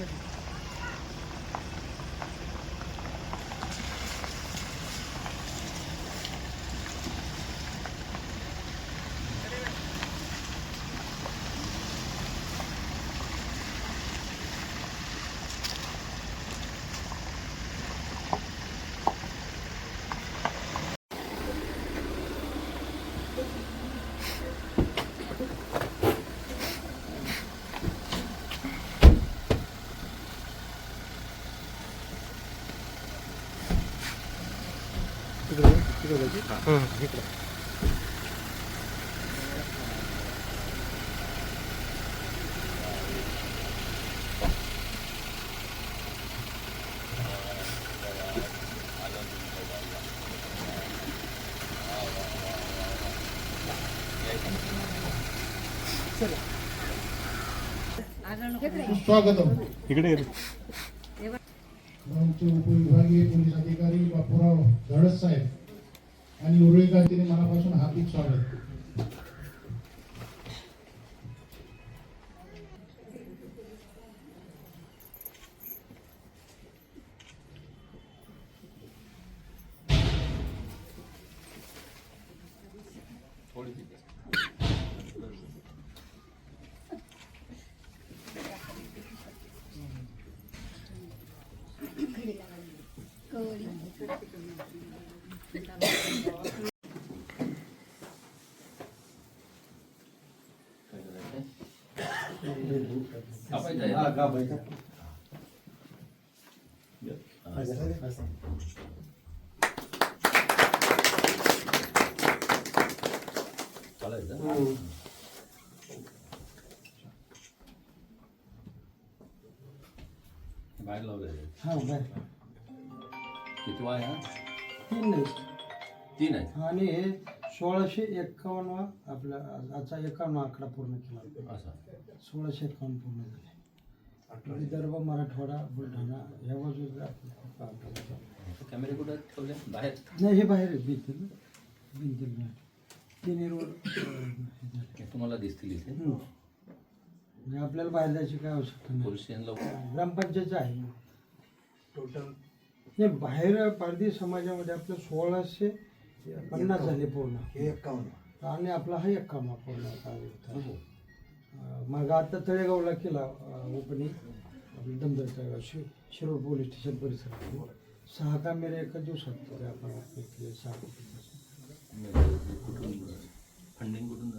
নাকি स्वागतम. इकडे आमचे उपविभागीय पोलीस अधिकारी बापूराव धडस साहेब. आणि उरुळीकर तिने मनापासून हार्दिक स्वागत बाहेर लावलंय हा बर किती वाय हा तीन नाही तीन आहे आणि हे सोळाशे एक्कावन्न आपला आजचा एकावन्न आकडा पूर्ण केला असा. सोळाशे एक्कावन्न पूर्ण झाले. विदर्भ मराठवाडा बुलढाणा या बाजूला आपलं. कॅमेरे कुठं ठेवले? बाहेर. नाही हे बाहेर आहे भिंतीला. भिंतीला. तिन्ही रोड अं, हे झाले. हे तुम्हाला दिसतील इथे. हम्म. म्हणजे आपल्याला बाहेर जायची काय आवश्यकता नाही. पोलीस ग्रामपंचायत आहे. टोटल हे बाहेर पारधी समाजामध्ये आपलं सोळाशे पन्नास झाले पूर्ण. आणि आपला हा एक्कावन्न पूर्ण कार्य होता. अं, मग आता तळेगावला केला ओपनिंग. आपलं दमदर तळेगाव शि शिरोळ पोलीस स्टेशन परिसरात. सहा कॅमेरे एका दिवसात आपण सहा?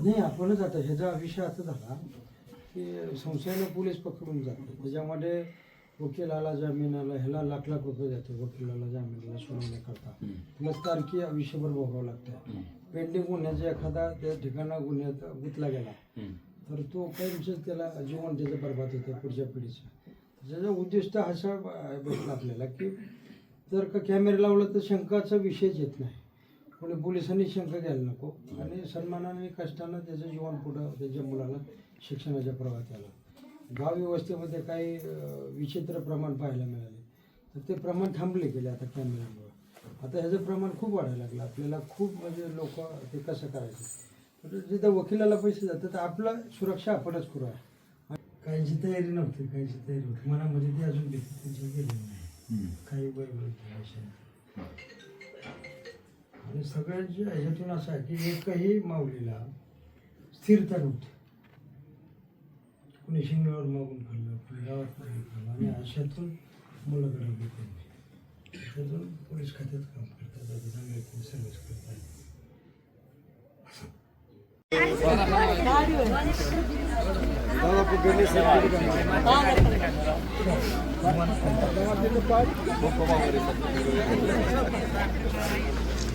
नाही आपणच आता ह्याचा विषय असा झाला की संशयानं पोलीस पकडून जाते. त्याच्यामध्ये वकिलाला जामिनाला ह्याला लाख लाख रुपये जाते वकिलाला जामिनाला सुनावणी करता हम्म. प्लस तारखी आयुष्यभर भोगावं लागतं. पेंडिंग गुन्ह्याचा एखादा त्या ठिकाणा गुन्ह्यात गुंतला गेला. तर तो कायमच त्याला जीवन त्याचं बरबाद होतं पुढच्या पिढीचं त्याचं उद्दिष्ट असा भेटला आपल्याला की जर का कॅमेरा लावला तर शंकाचा विषयच येत नाही कोणी पोलिसांनी शंका घ्यायला नको आणि सन्मानाने कष्टानं त्याचं जीवन पुढं त्याच्या मुलाला शिक्षणाच्या प्रवाहात आलं गाव व्यवस्थेमध्ये काही विचित्र प्रमाण पाहायला मिळाले. तर ते प्रमाण थांबले गेले आता कॅमेऱ्यामुळं आता ह्याचं प्रमाण खूप वाढायला लागलं. आपल्याला खूप म्हणजे लोक ते कसं करायचं? तर जिथं वकिलाला पैसे जातात तर आपला सुरक्षा आपणच आहे काहींची तयारी नव्हती काहींची तयारी होती मनामध्ये ते अजून भीती त्यांची गेलेली नाही. काही बरोबर आणि सगळ्यांच्या ह्याच्यातून असं आहे की एकही माऊलीला स्थिरता नव्हती. కొన్ని చిన్నవాడు మగం పిల్లలు కొన్ని ఎవరు కానీ ఆ శత్రువు ముళ్ళగడ పెట్టింది శత్రువు పోలీస్ ఖచ్చితంగా కంపెడతారు ఆ విధంగా ఎక్కువ సర్వీస్ పెడతారు దాదాపు గడి సర్వీస్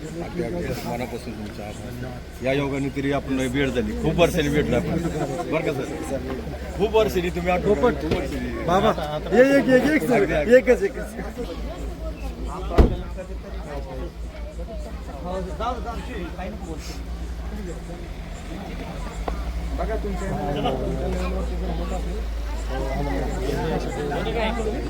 मनापासून तुमचा आभार. या योगाने तरी आपण भेट झाली. खूप वर्षांनी भेटलो आपण. बरं का सर? खूप वर्षांनी तुम्ही आठवण खूप वर्षांनी. बाबा एक एक एक एकच एकच. अगदी अगदी